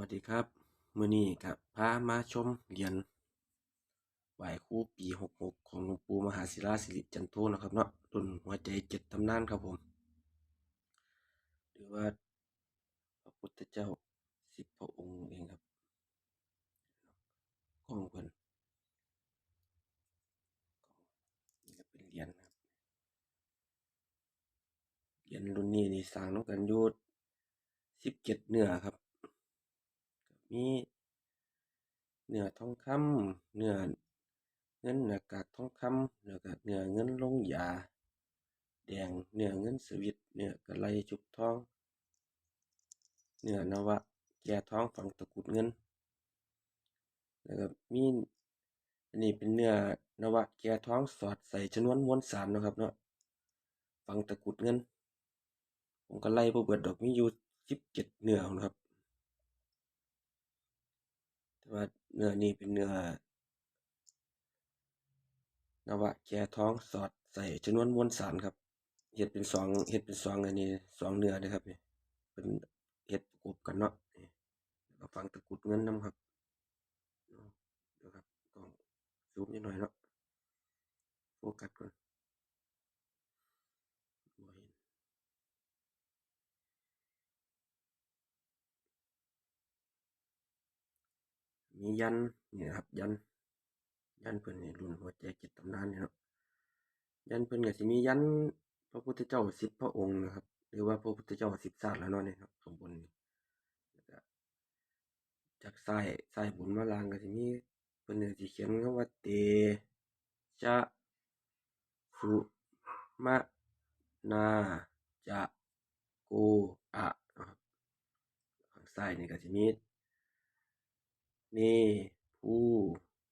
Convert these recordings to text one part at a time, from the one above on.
วัสดีครับ มื้อนี้กับพามาชมเหรียญไหวครูปี66ของหลวงปู่มหาศิลาสิริจันโทนะครับเนาะรุ่นหัวใจเจ็ดตำนานครับผม หรือว่าพระพุทธเจ้าสิบพระองค์เองครับของเพิ่นนี่ก็เป็นเหรียญครับเหรียญรุ่นนี้นี่สร้างนำกันอยู่17เนื้อครับ มีเนื้อทองคำเนื้อเงินหน้ากากทองคำแล้วก็เนื้อเงินลงยา แดงเนื้อเงินสวิตเนื้อกระไลจุกทอง เนื้อนวะแก่ทองฝังตะกุดเงินแล้วก็มีอันนี้เป็นเนื้อนวะแก่ทองสอดใส่ชนวนมวลสารนะครับเนาะฝังตะกุดเงิน ผมก็ไล่บ่เบิดดอกมีอยู่17เนื้อพู้นครับ แต่ว่าเนื้อนี้เป็นเนื้อนวะแก่ท้องสอดใส่ชนวนมวลสารครับเฮ็ดเป็นสองเฮ็ดเป็นสองอันนี้สองเนื้อเด้อครับนี่เพิ่นเฮ็ดประกบกันเนาะก็ฟังตะกุดเงินนำครับเนะเดี๋ยวครับต้องซูมนิดหน่อยเนาะโฟกัสก่อนบ่เห็น มียันนี่นะครับ ยัน ยันเพิ่นนี่รุ่นหัวใจจ็ดตำนานนี่เนาะยันเพิ่นก็สิมียันพระพุทธเจ้าสิบพระองค์นะครับ หรือว่าพระพุทธเจ้าสิบชาสติแล้วเนาะนี่ครับข้างบนนี่จากซ้ายซ้ายบนมาล่างก็สิมีเพิ่นก็สิเขียนคำว่าเตชะสุมะนาจะโกอะนะครับข้างซ้ายนี่ก็สิมี เนภู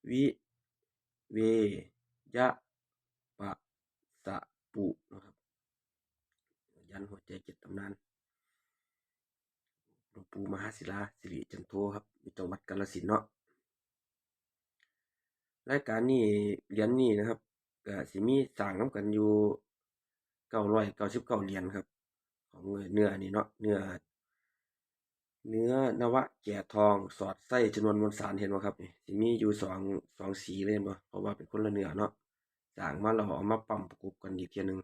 วิ เวยะปะสะปุนะครับยันหัวใจเจ็ดตำนานหลวงปู่มหาศิลาสิริจันโทครับอยู่จังหวัดกาฬสินธุ์เนาะรายการนี้เหรียญนี้นะครับก็สิมีสร้างนำกันอยู่999เหรียญครับ ของเนื้อนี่เนาะเนื้อ เนื้อนวะแก่ทองสอดไส้ชนวนมวลสารเห็นบ่ครับนี่สิมีอยู่สองสองสีเลยเนบ่เพราะว่าเป็นคนละเนื้อเนาะสร้างมาแล้วเอามาปั้มประกบกันอีกเที่ยหนึ่ง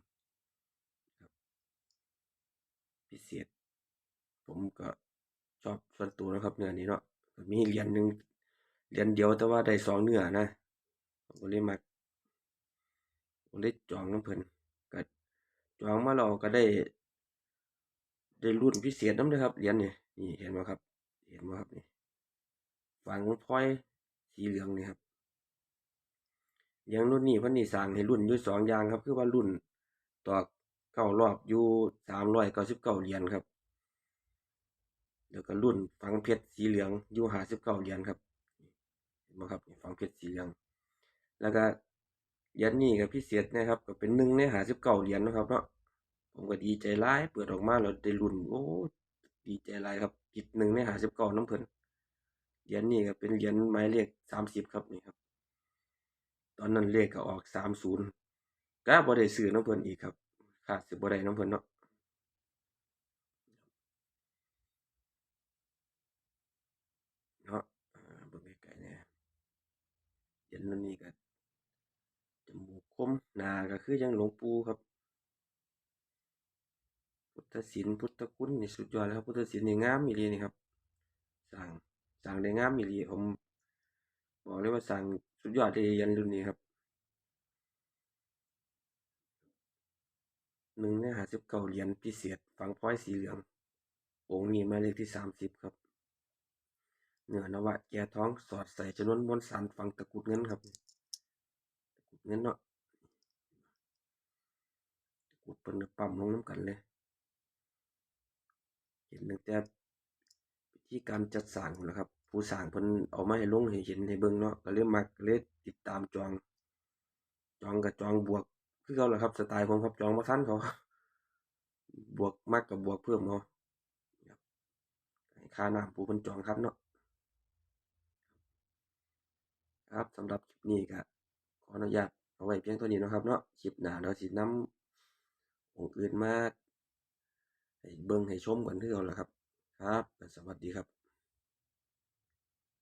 พิเศษ ผมก็ชอบส่วนตัวนะครับเนื้อนี้เนาะมีเหรียญหนึ่งเหรียญเดียวแต่ว่าได้สองเนื้อนะผมก็เลยมักผมเลยจองน้ำเพิ่นก็จองมาแล้วก็ได้ ได้รุ่นพิเศษนำเด้อครับเหรียญเนี่ย นี่เห็นบ่ครับ เห็นบ่ครับนี่ฝั่งพลอยสีเหลืองนี่ครับเหรียญรุ่นนี้พิ่นนี่สร้างให้รุ่นอยู่สองอย่างครับ คือว่ารุ่นตอกเก้ารอบอยู่399เหรียญครับ แล้วก็รุ่นฝังเพชรสีเหลืองอยู่59เหรียญครับเห็นบ่ครับฝังเพชรสีเหลือง แล้วก็เหรียญนี้ก็พิเศษนะครับ ก็เป็นหนึ่งใน59เหรียญนะครับเนาะผมก็ดีใจหลายเปิดออกมาแล้วได้ลุ้นโอ้ ดีใจหลายครับติดหนึ่งใน59นำเพลินเหรียญนี้ก็เป็นเหรียญหมายเลข30ครับนี่ครับ ตอนนั้นเลขก็ออก30ก็บ่ได้ซื้อน้ำเพลินอีกครับคาดสิบ่ได้นำเพลินเนาะเนาะเบิ่งไกลๆแหน่เหรียญรุ่นนี้ก็จมูกคมหน้าก็คือจั่งหลวงปู่ครับ ธศิลป์พุทธคุณนี่สุดยอดเลยครับ พุทธศิลป์นี่งามอีหลีนี่ครับสร้างสร้างได้งามอีหลีผมบอกเลยว่าสร้างสุดยอดเลยเหรียญรุ่นนี้ครับหนึ่งใน59เก้าเหรียญพิเศษฝังพลอยสีเหลืององค์นี้มาเลขที่30ครับเหนือนวะแก่ท้องสอดใส่ชนวนมวลสารฝังตะกุดเงินครับตะกุดเงินเนาะตะกุดเพิ่นปั๊มลงน้ำกันเลย เห็นตั้งแต่วิธีการจัดสร้างนะครับ ผู้สร้างเพิ่นเอามาให้ลงให้เห็นให้เบิ่งเนาะก็เลยมักก็เลยติดตามจอง จองก็จองบวกคือเก่าแหละครับสไตล์ผมครับจองบ่ทันเขา บวกมักก็บบวกเพิ่มเอาะค่าน้ำผู้เพิ่นจองครับเนาะครับสำหรับคลิปนี้ก็ขออนุญาตเอาไว้เพียงเท่านี้นะครับเนาะคลิปหน้าเดี๋ยวสินำองค์อื่นมา ให้เบิ่งให้ชมกันคือเอาละครับ ครับ สวัสดีครับ